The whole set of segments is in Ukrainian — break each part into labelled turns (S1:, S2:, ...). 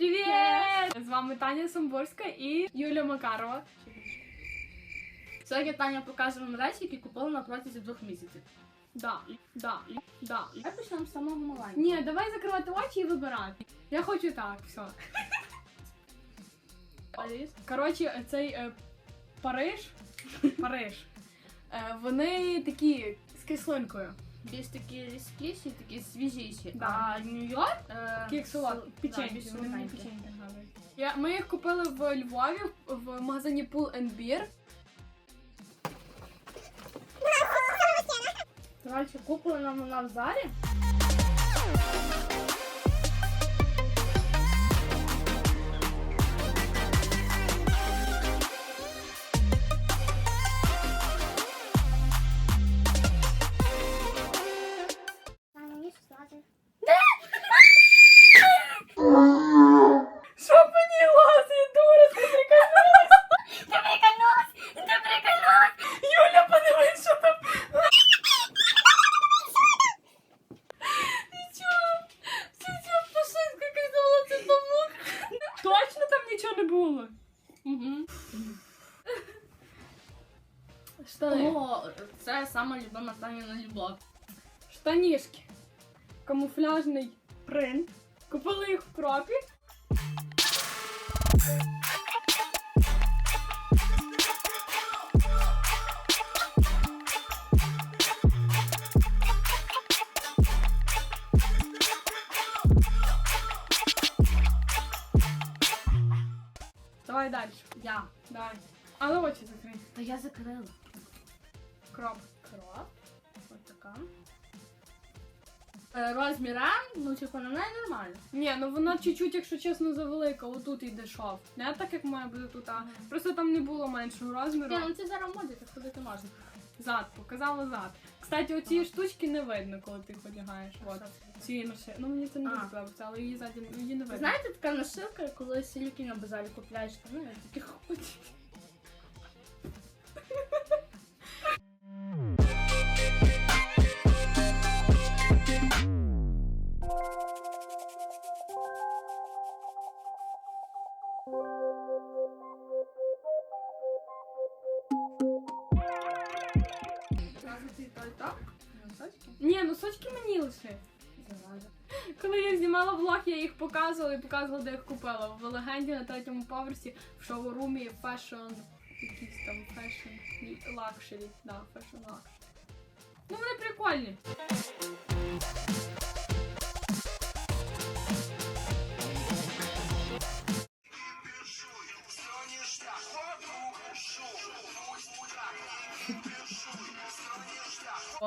S1: Привіт! З вами Таня Самборська і Юля Макарова.
S2: Сьогодні Таня покаже вам речі, які купила на протязі двох місяців.
S1: Да, да, да.
S2: Давай почнемо з самого маленького.
S1: Ні, давай закривати очі і вибирати. Я хочу так, все. Коротше, цей е, Париж. Париж. Е, вони такі з кислинкою.
S2: Більш такі різкіші, такі свіжіші.
S1: Да.
S2: А Нью-Йорк е,
S1: як салат.
S2: сол-
S1: Печеньки. Вони мені
S2: солоденькі.
S1: печеньки нагадують. Я, ми їх купили в Львові в магазині Pull and Beer.
S2: Коротше, куплена вона в Зарі.
S1: Штани.
S2: О, це сама любима Таніна любов.
S1: Штанішки. Камуфляжний принт. Купили їх в кропі. Давай далі.
S2: Я.
S1: Давай. Але очі закрий.
S2: Та я закрила.
S1: Кроп.
S2: Кроп. Ось така. Е, Розмір ну типу на неї нормально.
S1: Ні, ну вона чуть-чуть, якщо чесно, завелика, отут йде шов. Не так, як має бути тут, а просто там не було меншого розміру.
S2: Ні, ну це зараз в моді, так ходити можна.
S1: Зад, показала зад. Кстати, оці штучки не видно, коли ти їх одягаєш. От. Ці наши. Ну мені це не
S2: А.
S1: дуже подобається, але її ззаді її не видно.
S2: Знаєте, така нашивка, коли сілюки на базарі купляєш штани, такі ходять.
S1: Коли я знімала влог, я їх показувала і показувала, де їх купила. В легенді на третьому поверсі в шоурумі Fashion. Якийсь там Fashion Luxury. Да, Fashion Luxury. Ну вони прикольні.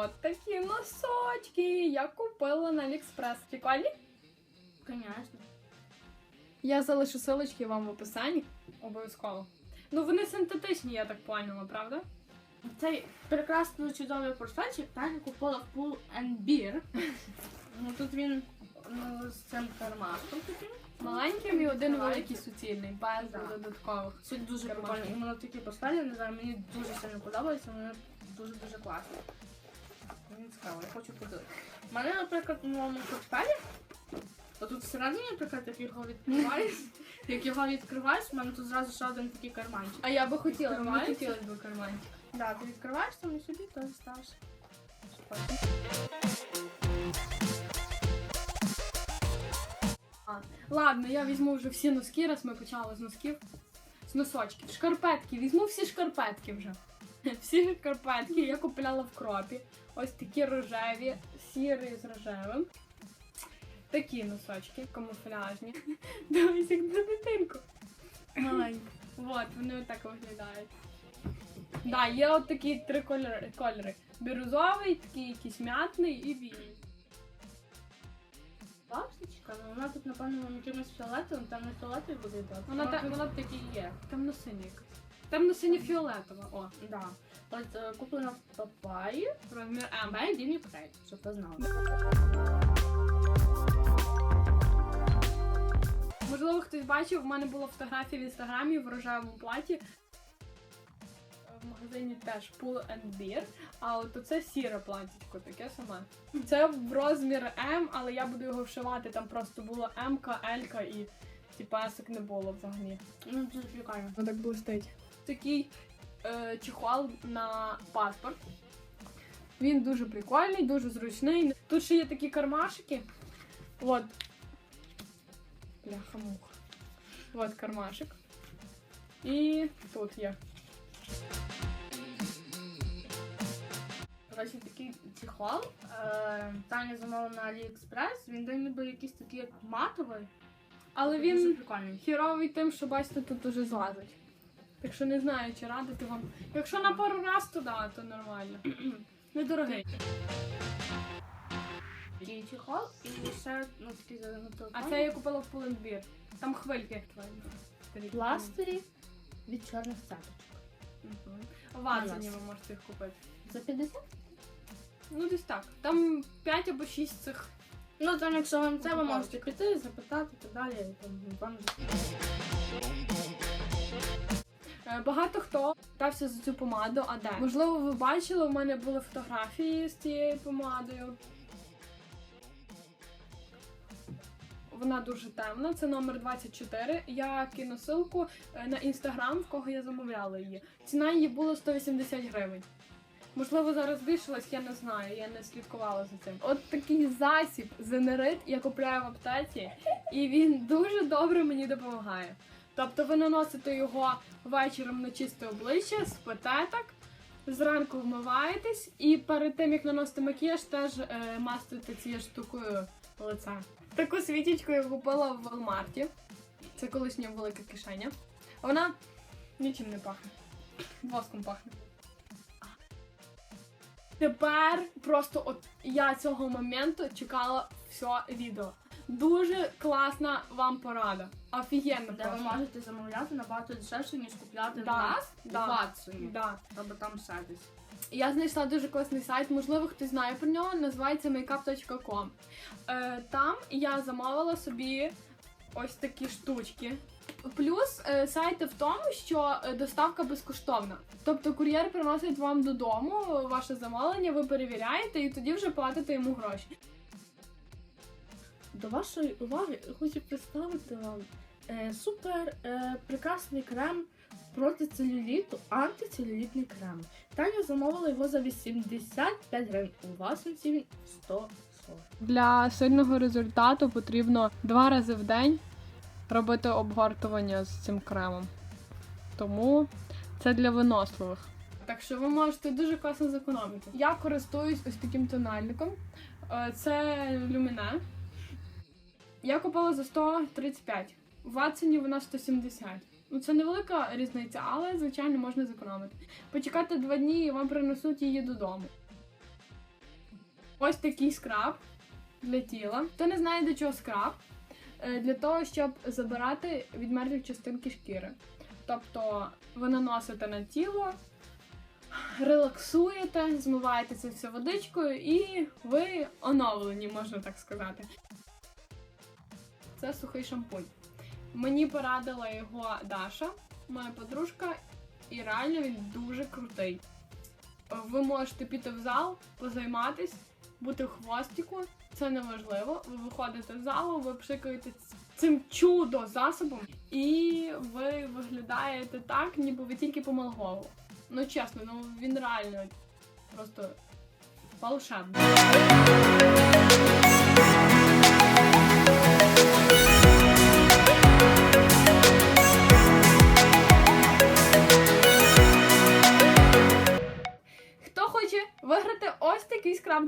S1: От такі носочки я купила на Аліекспрес. Прикольні?
S2: Конечно.
S1: Я залишу силочки вам в описанні. Обов'язково. Ну вони синтетичні, я так поняла, правда?
S2: Цей прекрасний чудовий портфельчик Таня купила в Pull and Beer. Ну, тут він ну, з цим кармашком таким.
S1: Маленьким і один
S2: Відкривається.
S1: великий суцільний, без
S2: Да.
S1: додаткових.
S2: Це дуже прикольно. Іменно такі портфелі, не знаю, мені дуже сильно подобається, вони дуже-дуже класні. Мені цікаво, я хочу подивитися. У мене, наприклад, в моєму портфелі, отут всередині, наприклад, як його відкриваєш, як його відкриваєш, в мене тут зразу ще один такий карманчик.
S1: А я би хотіла, мені хотілося б карманчик.
S2: Да, ти відкриваєш там і собі теж ставиш.
S1: Ладно, я візьму вже всі носки, раз ми почали з носків. З носочків. Шкарпетки. Візьму всі шкарпетки вже. Всі шкарпетки я купляла в кропі. Ось такі рожеві, сірі з рожевим. Такі носочки, камуфляжні. Дивись, як на дитинку. От, вони отак виглядають. Да, є от такі три кольори. кольори. Бірюзовий, такий якийсь м'ятний і білий.
S2: Бабсечка, ну вона тут, напевно, якимось фіолетовим, там не фіолетовий буде.
S1: Вона та- вона
S2: такі є.
S1: Темно-синя якась. Темно-синьо-фіолетова. О,
S2: Да. От е, куплена в папаї,
S1: розмір М.
S2: Має Дімі Крейт, щоб ви знали.
S1: Можливо, хтось бачив, в мене була фотографія в інстаграмі в рожевому платі. В магазині теж Pull and Beer, а от оце сіре платічко, таке саме. Це в розмір М, але я буду його вшивати. Там просто було М, Л і песик не було взагалі.
S2: Ну, дуже прикольно.
S1: Воно так блистить. Такий е, чехол на паспорт. Він дуже прикольний, дуже зручний. Тут ще є такі кармашики. От. Бляха муха. От кармашик. І тут є.
S2: Коротше, такий чехол. Е, Таня замовила на AliExpress. Він де ніби якийсь такий як матовий.
S1: Але він
S2: прикольний.
S1: хіровий тим, що бачите, тут дуже злазить. Так що не знаю, чи радити вам. Якщо на пару раз, то да, то нормально. Недорогий.
S2: Такий чехол і ще ну, такий
S1: А це я купила в Pull&Bear. Там хвильки.
S2: пластирі від чорних.
S1: Мгм. В Ватсоні ви можете їх купити.
S2: За 50?
S1: Ну, десь так. Там 5 або 6 цих.
S2: Ну, там, якщо вам це, ви можете піти, запитати і так далі. Там, вам
S1: Багато хто питався за цю помаду, а де? Можливо, ви бачили, у мене були фотографії з цією помадою. Вона дуже темна, це номер 24. Я кину ссылку е, на інстаграм, в кого я замовляла її. Ціна її була 180 гривень. Можливо, зараз збільшилась, я не знаю, я не слідкувала за цим. От такий засіб зенерит я купляю в аптеці, і він дуже добре мені допомагає. Тобто ви наносите його вечором на чисте обличчя, спите так, зранку вмиваєтесь, і перед тим як наносити макіяж, теж е, мастите цією штукою лице. Таку свічечку я купила в Walmart. Це колишня велика кишеня. Вона нічим не пахне. Воском пахне. Тепер просто от я цього моменту чекала все відео. Дуже класна вам порада. Офігенно
S2: Де ви можете замовляти набагато дешевше, ніж купляти в нас
S1: да.
S2: в Ватсоні.
S1: Да.
S2: Або там десь.
S1: Я знайшла дуже класний сайт, можливо, хтось знає про нього, називається makeup.com. Е, там я замовила собі ось такі штучки. Плюс е, сайт в тому, що е, доставка безкоштовна. Тобто кур'єр приносить вам додому ваше замовлення, ви перевіряєте і тоді вже платите йому гроші.
S2: До вашої уваги хочу представити вам е, супер е, прекрасний крем проти целюліту, антицелюлітний крем. Таня замовила його за 85 гривень. У вас він 140.
S1: Для сильного результату потрібно два рази в день робити обгортування з цим кремом. Тому це для виносливих. Так що ви можете дуже класно зекономити. Я користуюсь ось таким тональником. Е, Це люміне. Я купила за 135. В Ватсоні вона 170. Ну, це невелика різниця, але звичайно можна зекономити. Почекати два дні і вам принесуть її додому. Ось такий скраб для тіла. Хто не знає, до чого скраб? Е, Для того, щоб забирати відмерлі частинки шкіри. Тобто ви наносите на тіло, релаксуєте, змиваєте це все водичкою і ви оновлені, можна так сказати. Це сухий шампунь. Мені порадила його Даша, моя подружка, і реально він дуже крутий. Ви можете піти в зал, позайматись, бути в хвостику. Це не важливо. Ви виходите з залу, ви пшикаєте цим чудо засобом, і ви виглядаєте так, ніби ви тільки помалгово. Ну чесно, ну він реально просто волшебний.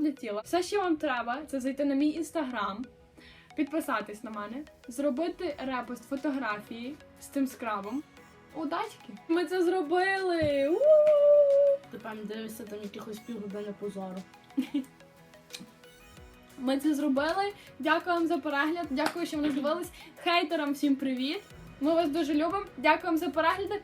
S1: Для тіла? Все, що вам треба, це зайти на мій інстаграм, підписатись на мене, зробити репост фотографії з цим скрабом. Удачки! Ми це зробили!
S2: Ти певно дивишся там якихось півгодини позору.
S1: Ми це зробили. Дякую вам за перегляд. Дякую, що ви нас дивились. Хейтерам всім привіт. Ми вас дуже любимо. Дякую вам за перегляд.